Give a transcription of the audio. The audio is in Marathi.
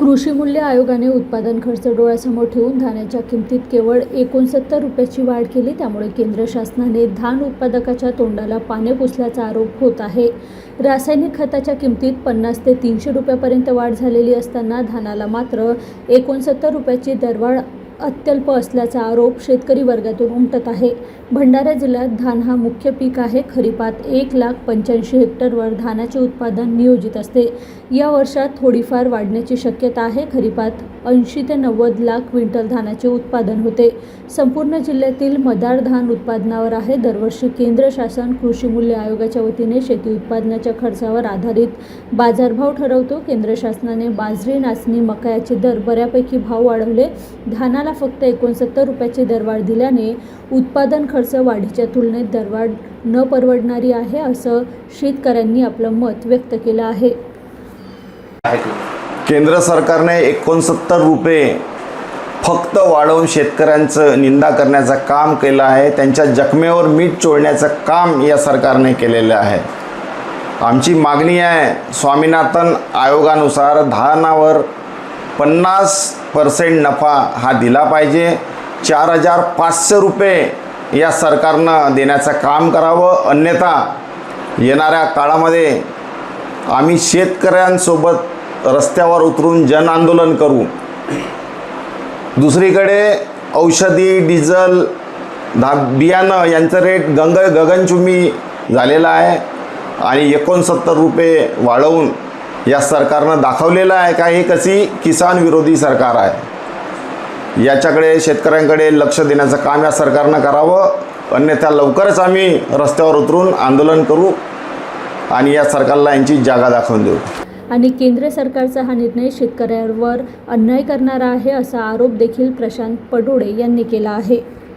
कृषी मूल्य आयोगाने उत्पादन खर्च डोळ्यासमोर ठेवून धान्याच्या किमतीत केवळ एकोणसत्तर रुपयाची वाढ केली त्यामुळे केंद्र शासनाने धान उत्पादकाच्या तोंडाला पाने पुसल्याचा आरोप होत आहे. रासायनिक खताच्या किमतीत पन्नास ते तीनशे रुपयापर्यंत वाढ झालेली असताना धानाला मात्र एकोणसत्तर रुपयाची दरवाढ अत्यल्प असल्याचा आरोप शेतकरी वर्गातून उमटत आहे. भंडारा जिल्ह्यात धान हा मुख्य पीक आहे. खरीपात एक लाख पंच्याऐंशी हेक्टरवर धानाचे उत्पादन नियोजित असते. या वर्षात थोडीफार वाढण्याची शक्यता आहे. खरीपात ऐंशी ते नव्वद लाख क्विंटल धानाचे उत्पादन होते. संपूर्ण जिल्ह्यातील मदार धान उत्पादनावर आहे. दरवर्षी केंद्र शासन कृषी मूल्य आयोगाच्या वतीने शेती उत्पादनाच्या खर्चावर आधारित बाजारभाव ठरवतो. केंद्र शासनाने बाजरी नाचणी मका दर बऱ्यापैकी भाव वाढवले. धानाला फक्त एकोणसत्तर रुपयाची दरवाढ दिल्याने उत्पादन खर्च वाढीच्या तुलनेत दरवाढ न परवडणारी आहे असं शेतकऱ्यांनी आपलं मत व्यक्त केलं आहे. केंद्र सरकारने एकोणसत्तर रुपये फक्त वाढवून शेतकऱ्यांचं निंदा करण्याचं काम केलं आहे. त्यांच्या जखमेवर मीठ चोळण्याचं काम या सरकारने केलेलं आहे. आमची मागणी आहे स्वामीनाथन आयोगानुसार धानावर पन्नास पर्सेंट नफा हा दिला पाहिजे. चार हजार पाचशे रुपये या सरकारनं देण्याचं काम करावं. अन्यथा येणाऱ्या काळामध्ये आम्ही शेतकऱ्यांसोबत रस्त्यावर उतरून जन आंदोलन करू. दुसरीकडे औषधी डिझल धा बियाणं यांचं रेट गंग गगनचुंबी झालेला आहे आणि एकोणसत्तर रुपये वाढवून या सरकारनं दाखवलेलं आहे का हे कशी किसान विरोधी सरकार आहे. याच्याकडे शेतकऱ्यांकडे लक्ष देण्याचं काम या सरकारनं करावं. अन्यथा लवकरच आम्ही रस्त्यावर उतरून आंदोलन करू आणि या सरकारला यांची जागा दाखवून देऊ. आणि केंद्र सरकारचा हा निर्णय शेतकऱ्यांवर अन्याय करणारा आहे असा आरोप देखील प्रशांत पडोळे यांनी केला आहे.